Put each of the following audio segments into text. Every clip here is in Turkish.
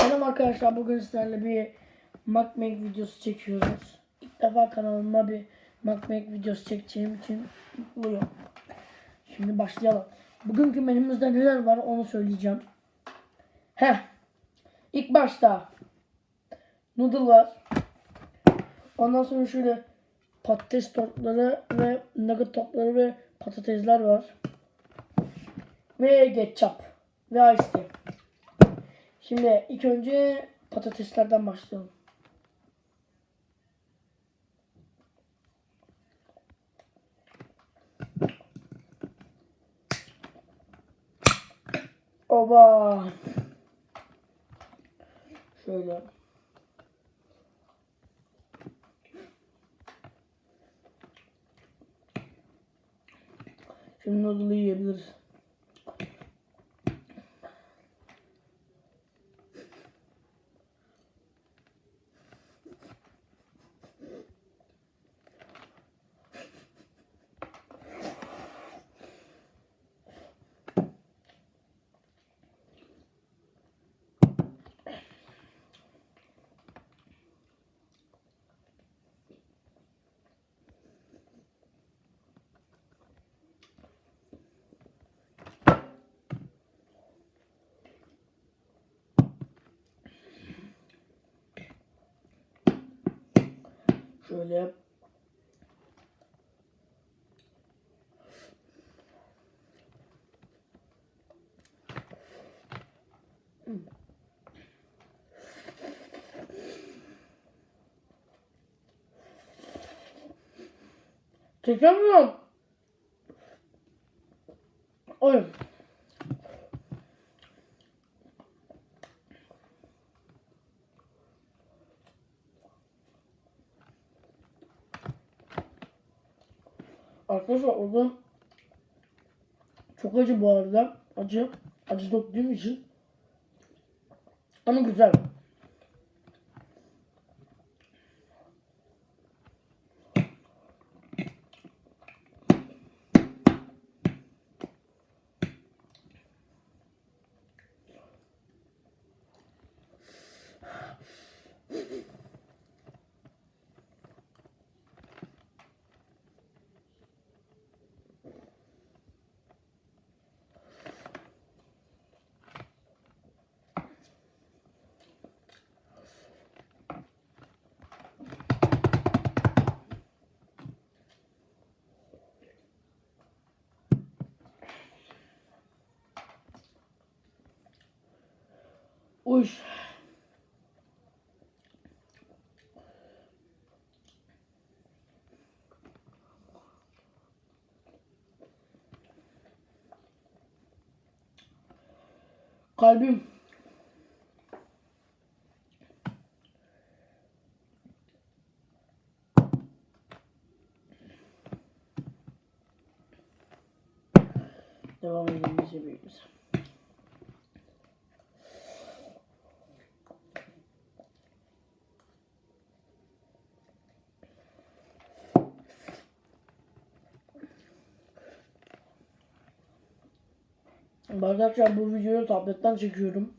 Selam arkadaşlar bugün sizlerle bir MacMac videosu çekiyoruz. İlk defa kanalıma bir MacMac videosu çekeceğim için mutluyum. Şimdi başlayalım. Bugünkü menümüzde neler var onu söyleyeceğim. Heh. İlk başta noodle var. Ondan sonra şöyle patates topları ve nugget topları ve patatesler var. Ve ketçap ve ice tea. Şimdi ilk önce patateslerden başlayalım. Oba. Şöyle. Şimdi noodle'ı yiyebiliriz. Şöyle. Çekemiyorum. Oy. Arkadaşlar orada çok acı bu arada. Acı. Acı döktüğüm için. Ama güzel. Uy. Kalbim. Devam edelim biz yemeğimize. Arkadaşlar bu videoyu tabletten çekiyorum.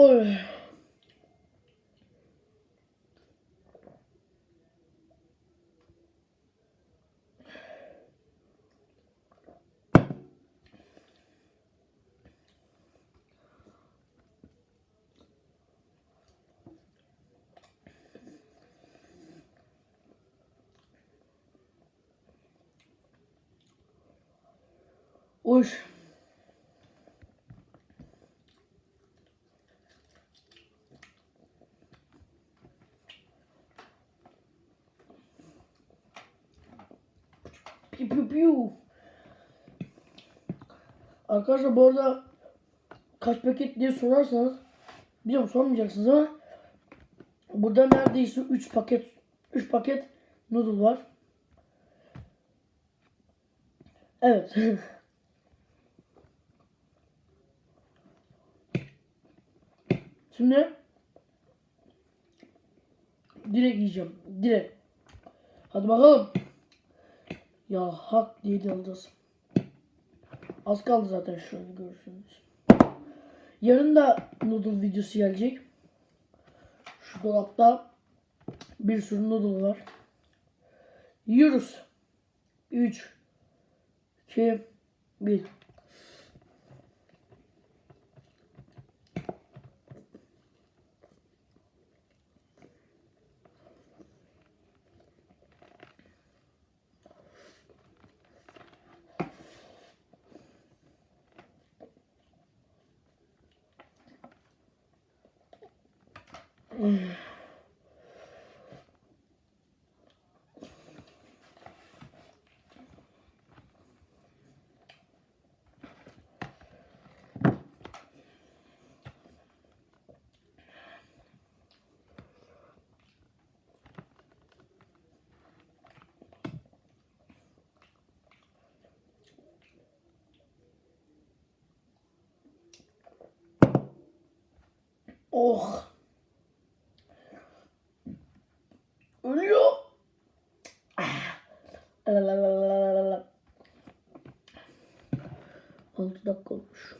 Oy. Oy. Piu piu piu. Arkadaşlar bu arada kaç paket diye sorarsanız biliyorum sormayacaksınız ama burada neredeyse 3 paket 3 paket noodle var. Evet. Şimdi direkt yiyeceğim. Direkt. Hadi bakalım. Ya hak diye alacağız. Az kaldı zaten şu an görürsünüz. Yarın da noodle videosu gelecek. Şu dolapta bir sürü noodle var. Yiyoruz. 3 2 1嗯。哦。Altı dakika olmuş.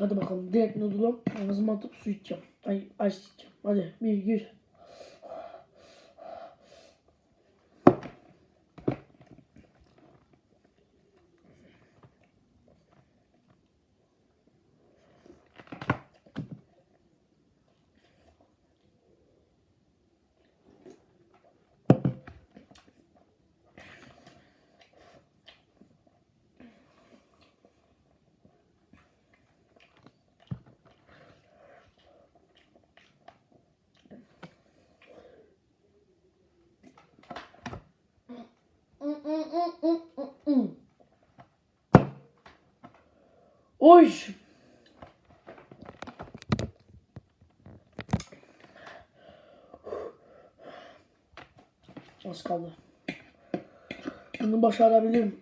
Hadi bakalım direkt noodle'u ağzıma atıp su içeceğim. Ay ay içeceğim. Hadi bir gir. Oy. Az kaldı. Bunu başarabilirim.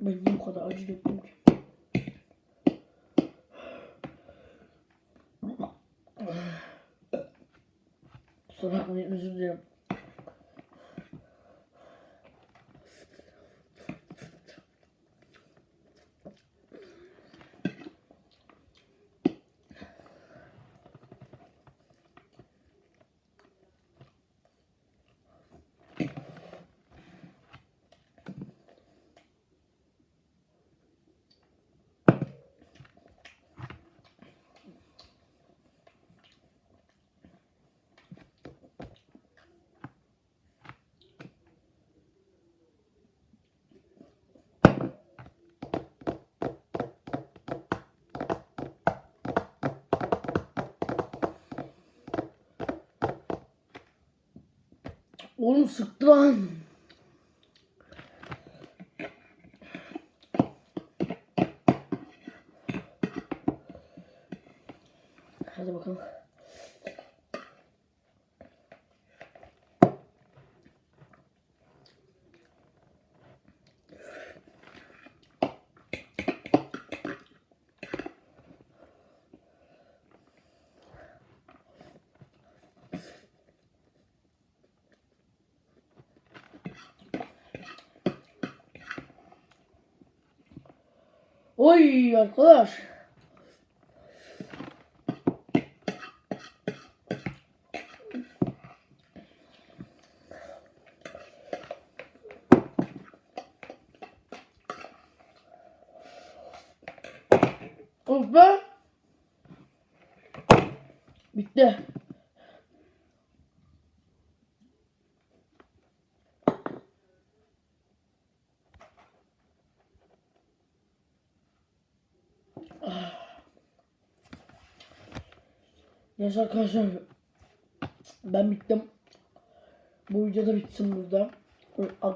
Ben bu kadar acı döktüm ki. Kusura bakmayın özür dilerim. Oğlum sıktı lan. Hadi bakalım. Oy arkadaş. Be. Bitti. Neyse arkadaşlar. Ben bittim. Bu video da bitsin burada.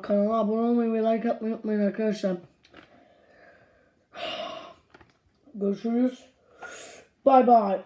Kanala abone olmayı ve like atmayı unutmayın arkadaşlar. Görüşürüz. Bay bay.